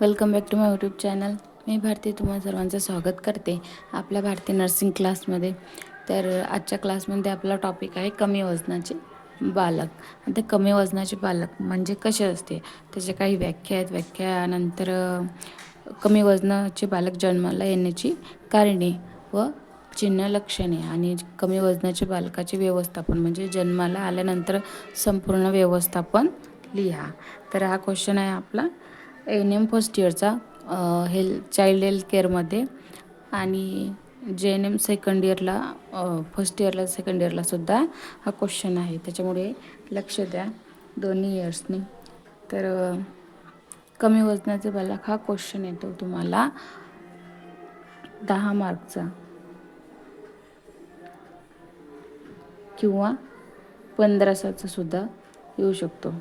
Welcome back to my YouTube channel मी भारती तुम्हा सर्वांचं स्वागत करते आपल्या भारतीय नर्सिंग क्लासमध्ये तर आजच्या क्लासमध्ये आपला टॉपिक आहे कमी वजनाचे बालक. ते कमी वजनाचे बालक म्हणजे कसे असते? त्याचे काही व्याख्या आहेत. व्याख्यानंतर कमी वजनाचे बालक जन्माला येण्याची कारणे व चिन्ह लक्षणे आणि कमी वजनाचे बालकाचे व्यवस्थापन म्हणजे जन्माला आल्यानंतर संपूर्ण व्यवस्थापन लिहा. तर हा क्वेश्चन आहे आपला. एन एम फर्स्ट इयरचा हेल चाइल्ड हेल्थ केअरमध्ये आणि जे एन एम सेकंड इयरला फर्स्ट इयरला सेकंड इयरलासुद्धा हा क्वेश्चन आहे. त्याच्यामुळे लक्ष द्या दोन्ही इयर्सनी तर कमी वजनाचे बालक हा क्वेश्चन येतो तुम्हाला. दहा मार्कचा. किंवा पंधरासाचा सुद्धा येऊ शकतो.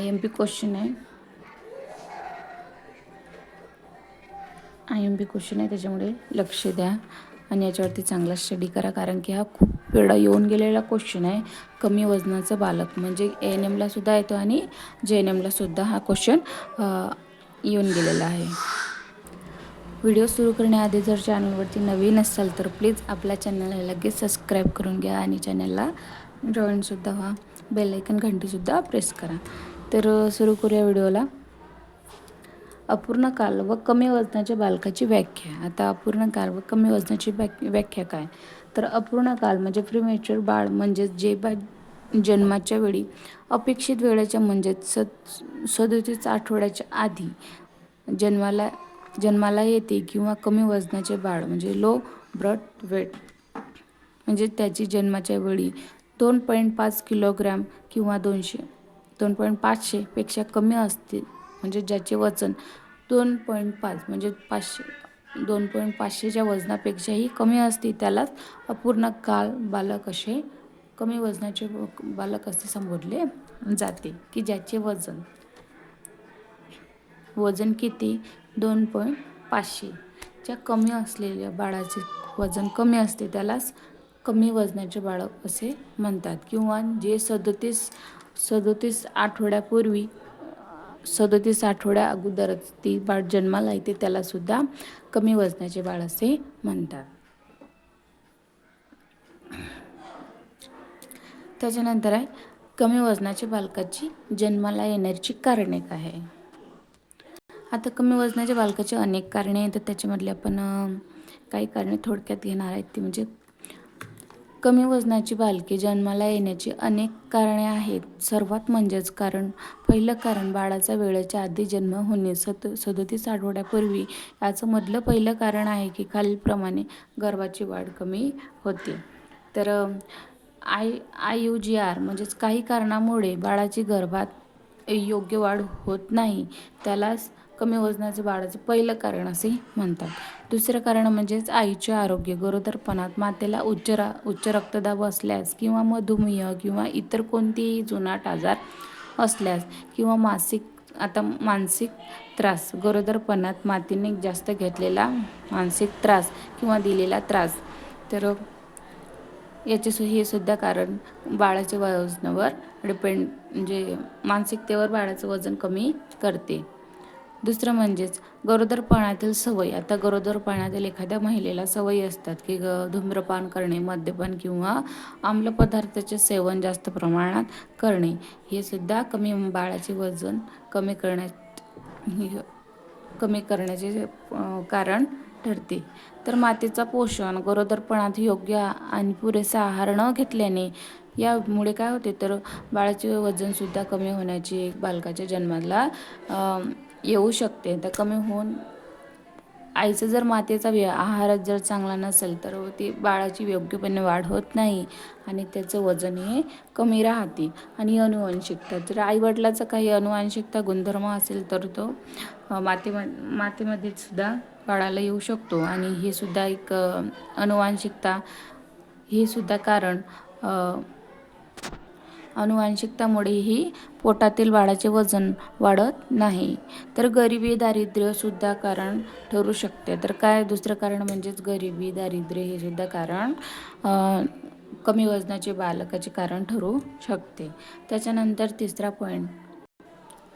आय एम पी क्वेश्चन आहे. आय एम पी क्वेश्चन आहे त्याच्यामुळे लक्ष द्या. आणि याच्यावरती चांगला स्टडी करा कारण की हा खूप वेळा येऊन गेलेला क्वेश्चन आहे. कमी वजनाचं बालक म्हणजे ए एन एमला सुद्धा येतो आणि जे एन एमला सुद्धा हा क्वेश्चन येऊन गेलेला आहे. व्हिडिओ सुरू करण्याआधी जर चॅनलवरती नवीन असाल तर प्लीज आपल्या चॅनलला लगेच सबस्क्राईब करून घ्या आणि चॅनलला जॉईनसुद्धा व्हा. बेलायकन घंटीसुद्धा प्रेस करा. तर सुरू करूया व्हिडिओला. अपूर्ण काल व कमी वजनाच्या बालकाची व्याख्या. आता अपूर्ण काल व कमी वजनाची व्याख्या काय? तर अपूर्ण काल म्हणजे प्रिमेच्युअर बाळ म्हणजेच जे बा जन्माच्या वेळी अपेक्षित वेळेच्या म्हणजेच सद सदोतीस आठवड्याच्या आधी जन्माला जन्माला येते किंवा कमी वजनाचे बाळ म्हणजे लो ब्लड वेट म्हणजे त्याची जन्माच्या वेळी दोन पॉईंट पाच किलोग्रॅम किंवा दोनशे दोन पॉईंट पाचशेपेक्षा कमी असतील म्हणजे ज्याचे वजन दोन पॉईंट पाच म्हणजे पाचशे दोन पॉईंट पाचशेच्या वजनापेक्षाही कमी असते त्यालाच अपूर्ण काल बालक असे कमी वजनाचे बालक असे संबोधले जाते की ज्याचे वजन वजन किती? दोन पॉईंट पाचशेच्या कमी असलेल्या बाळाचे वजन कमी असते त्यालाच कमी वजनाचे बाळक असे म्हणतात. किंवा जे सदतीस सदोतीस आठवड्यापूर्वी सदोतीस आठवड्या अगोदरच ती बाळ जन्माला येते त्यालासुद्धा कमी वजनाचे बाळ असे म्हणतात. त्याच्यानंतर आहे कमी वजनाच्या बालकाची जन्माला येण्याची कारणे काय आहे. आता कमी वजनाच्या बालकाची अनेक कारणे आहेत तर त्याच्यामधले आपण काही कारणे थोडक्यात घेणार आहेत ती म्हणजे कमी वजनाची बालके जन्माला येण्याची अनेक कारणे आहेत. सर्वात म्हणजेच कारण पहिलं कारण बाळाचा वेळेच्या आधी जन्म होणे. सत सदोतीस आठवड्यापूर्वी याचं मधलं पहिलं कारण आहे की खालीलप्रमाणे गर्भाची वाढ कमी होते. तर I I U G R म्हणजेच काही कारणामुळे बाळाची गर्भात योग्य वाढ होत नाही. त्यालाच कमी वजनाचं बाळाचं पहिलं कारण असे म्हणतात. दुसरं कारण म्हणजेच आईचे आरोग्य. गरोदरपणात मातेला उच्च रा उच्च रक्तदाब असल्यास किंवा मधुमेह किंवा इतर कोणतेही जुनाट आजार असल्यास किंवा मासिक आता मानसिक त्रास गरोदरपणात मातीने जास्त घेतलेला मानसिक त्रास किंवा दिलेला त्रास. तर याचे सु हे सुद्धा कारण बाळाच्या वजनावर डिपेंड म्हणजे मानसिकतेवर बाळाचं वजन कमी करते. दुसरं म्हणजेच गरोदरपणातील सवय. आता गरोदरपणातील एखाद्या महिलेला सवयी असतात की ग धूम्रपान करणे मद्यपान किंवा आम्ल पदार्थाचे सेवन जास्त प्रमाणात करणे. हे सुद्धा कमी बाळाचे वजन कमी करण्यात कमी करण्याचे कारण ठरते. तर मातेचा पोषण गरोदरपणात योग्य आणि पुरेसा आहार न घेतल्याने यामुळे काय होते? तर बाळाचे वजनसुद्धा कमी होण्याची एक बालकाच्या जन्माला येऊ शकते. तर कमी होऊन आईचं जर मातेचा व्य आहार जर चांगला नसेल तर ती बाळाची योग्यपणे वाढ होत नाही आणि त्याचं वजन हे कमी राहते. आणि अनुवांशिकता जर आईवडिलाचा काही अनुवांशिकता गुणधर्म असेल तर तो माते मातेमध्ये सुद्धा बाळाला येऊ शकतो. आणि हे सुद्धा एक अनुवांशिकता हे सुद्धा कारण अनुवांशिकतामुळे अनुवांशिकतामुळेही पोटातील बाळाचे वजन वाढत नाही. तर गरिबी दारिद्र्यसुद्धा कारण ठरू शकते. तर काय दुसरं कारण म्हणजेच गरिबी दारिद्र्य हे सुद्धा कारण कमी वजनाचे बालकाचे कारण ठरू शकते. त्याच्यानंतर तिसरा पॉईंट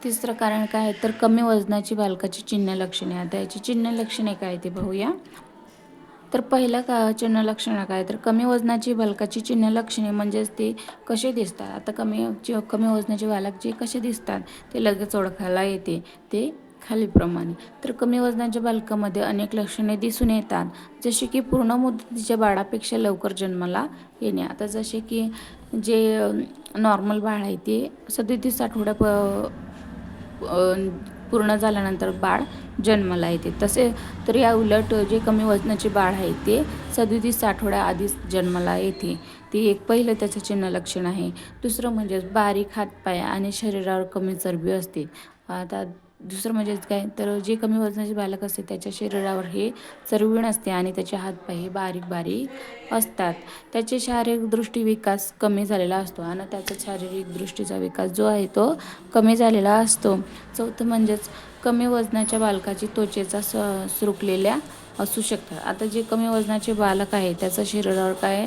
तिसरं कारण काय? तर कमी वजनाची बालकाची चिन्ह लक्षणे. आता याची चिन्ह लक्षणे काय ते पाहूया. तर पहिलं का चिन्ह लक्षणं काय? तर कमी वजनाची बालकाची चिन्ह लक्षणे म्हणजेच ते कसे दिसतात? आता कमी कमी वजनाचे बालक जे कसे दिसतात ते लगेच ओळखायला येते. ते खालीप्रमाणे तर कमी वजनाच्या बालकामध्ये अनेक लक्षणे दिसून येतात. जसे की पूर्ण मुदतीच्या बाळापेक्षा लवकर जन्माला येणे. आता जसे की जे नॉर्मल बाळ आहे ते सदतीस आठवड्या प पूर्ण झाल्यानंतर बाळ जन्माला येते. तसे तर या उलट जे कमी वजनाचे बाळ आहे ते सदोतीस आठवड्या आधीच जन्माला येते. ते एक पहिलं त्याचं चिन्ह लक्षण आहे. दुसरं म्हणजेच बारीक हातपाय आणि शरीरावर कमी चरबी असते. आता दुसरं म्हणजेच काय तर जे कमी वजनाचे बालक असते त्याच्या शरीरावर हे चरवीण असते आणि त्याचे हातपाय हे बारीक बारीक असतात. त्याचे शारीरिक दृष्टी विकास कमी झालेला असतो आणि त्याचा शारीरिक दृष्टीचा विकास जो आहे तो कमी झालेला असतो. चौथं म्हणजेच कमी वजनाच्या बालकाची त्वचेचा स सुरुकलेल्या असू शकतात. आता जे कमी वजनाचे बालक आहे त्याचं शरीरावर काय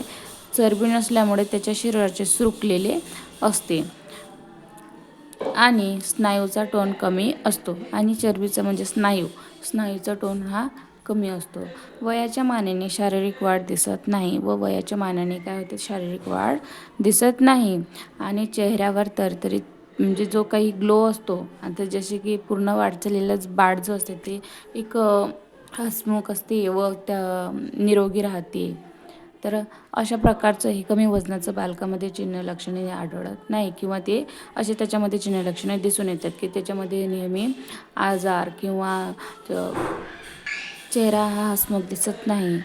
चरबी नसल्यामुळे त्याच्या शरीराचे सुरुकलेले असते. आणि स्नायूचा टोन कमी असतो. आणि चरबीचा म्हणजे स्नायू. स्नायूचा टोन हा कमी असतो. वयाच्या मानाने शारीरिक वाढ दिसत नाही व वयाच्या मानाने काय होते? शारीरिक वाढ दिसत नाही. आणि चेहऱ्यावर तरतरीत म्हणजे जो काही ग्लो असतो आता जसे की पूर्ण वाढचलेलंच बाळ जो असते ते एक हसमुख असते व त्या निरोगी राहते. तर अशा प्रकारचं हे कमी वजनाचं बालकामध्ये चिन्ह लक्षणे आढळत नाही किंवा ते असे त्याच्यामध्ये चिन्ह लक्षणे दिसून येतात की त्याच्यामध्ये नेहमी आजार किंवा चेहरा हा हसमुख दिसत नाही.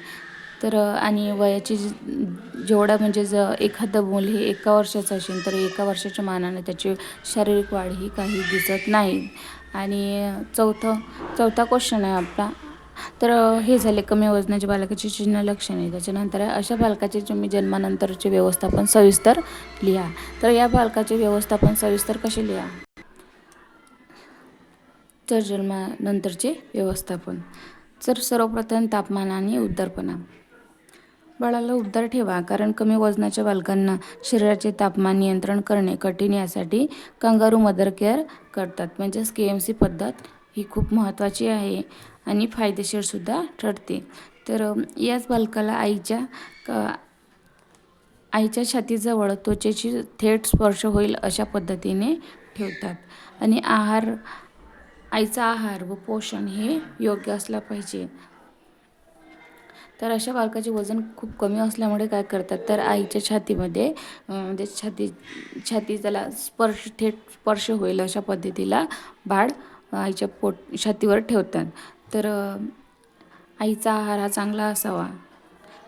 तर आणि वयाची जेवढा म्हणजे ज एखादं मूल हे एका वर्षाचं असेल तर एका वर्षाच्या मानाने त्याची शारीरिक वाढ ही काही दिसत नाही. आणि चौथं चौथा क्वेश्चन आहे आपला. तर हे झाले कमी वजनाच्या बालकाची चिन्ह लक्षणे. त्याच्यानंतर अशा बालकाचे तुम्ही जन्मानंतरचे व्यवस्थापन सविस्तर लिहा. तर या बालकाचे व्यवस्थापन सविस्तर कसे लिहा? तर जन्मानंतरचे व्यवस्थापन. तर सर्वप्रथम तापमान आणि उबदारपणा बाळाला उबदार ठेवा कारण कमी वजनाच्या बालकांना शरीराचे तापमान नियंत्रण करणे कठीण यासाठी कंगारू मदर केअर करतात. म्हणजेच के एम सी पद्धत ही खूप महत्त्वाची आहे आणि फायदेशीरसुद्धा ठरते. तर याच बालकाला आईच्या क आईच्या छातीजवळ त्वचेची थेट स्पर्श होईल अशा पद्धतीने ठेवतात. आणि आहार आईचा आहार व पोषण हे योग्य असला पाहिजे. तर अशा बालकाचे वजन खूप कमी असल्यामुळे काय करतात? तर आईच्या छातीमध्ये म्हणजे छाती छाती त्याला स्पर्श थेट स्पर्श होईल अशा पद्धतीला बाळ आईच्या पोट छातीवर ठेवतात. तर आईचा आहार हा चांगला असावा.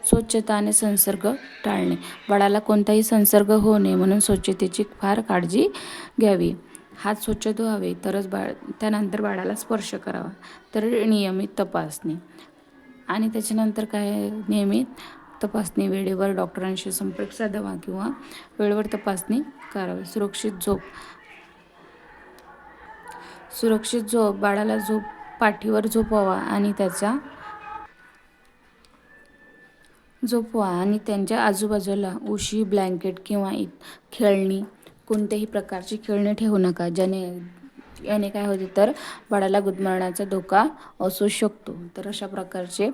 स्वच्छता आणि संसर्ग टाळणे. बाळाला कोणताही संसर्ग होऊ नये म्हणून स्वच्छतेची फार काळजी घ्यावी. हात स्वच्छ धुवावे. तरच बाळ त्यानंतर बाळाला स्पर्श करावा. तर नियमित तपासणी. आणि त्याच्यानंतर काय नियमित तपासणी. वेळेवर डॉक्टरांशी संपर्क साधावा किंवा वेळेवर तपासणी करावी. सुरक्षित झोप. सुरक्षित झोप बाळाला झोप पाठीवर झोपवा आणि त्याचा झोपवा आणि त्यांच्या आजूबाजूला उशी ब्लँकेट किंवा खेळणी कोणत्याही प्रकारची खेळणी ठेवू नका ज्याने याने काय होते तर बाळाला गुदमरण्याचा धोका असू शकतो. तर अशा प्रकारचे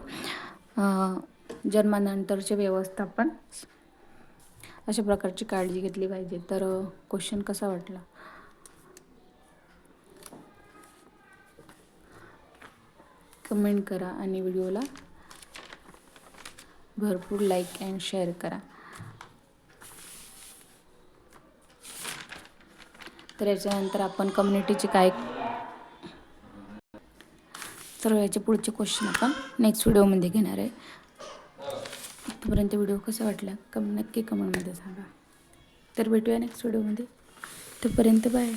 जन्मानंतरचे व्यवस्थापन अशा प्रकारची काळजी घेतली पाहिजे. तर क्वेश्चन कसा वाटला? कमेंट करा आणि व्हिडिओला भरपूर लाईक अँड शेअर करा. तर याच्यानंतर आपण कम्युनिटीचे काय तर याचे पुढचे क्वेश्चन आपण नेक्स्ट व्हिडिओमध्ये घेणार आहे. तोपर्यंत व्हिडिओ कसा वाटला? कम नक्की कमेंटमध्ये सांगा. तर भेटूया नेक्स्ट व्हिडिओमध्ये तोपर्यंत बाय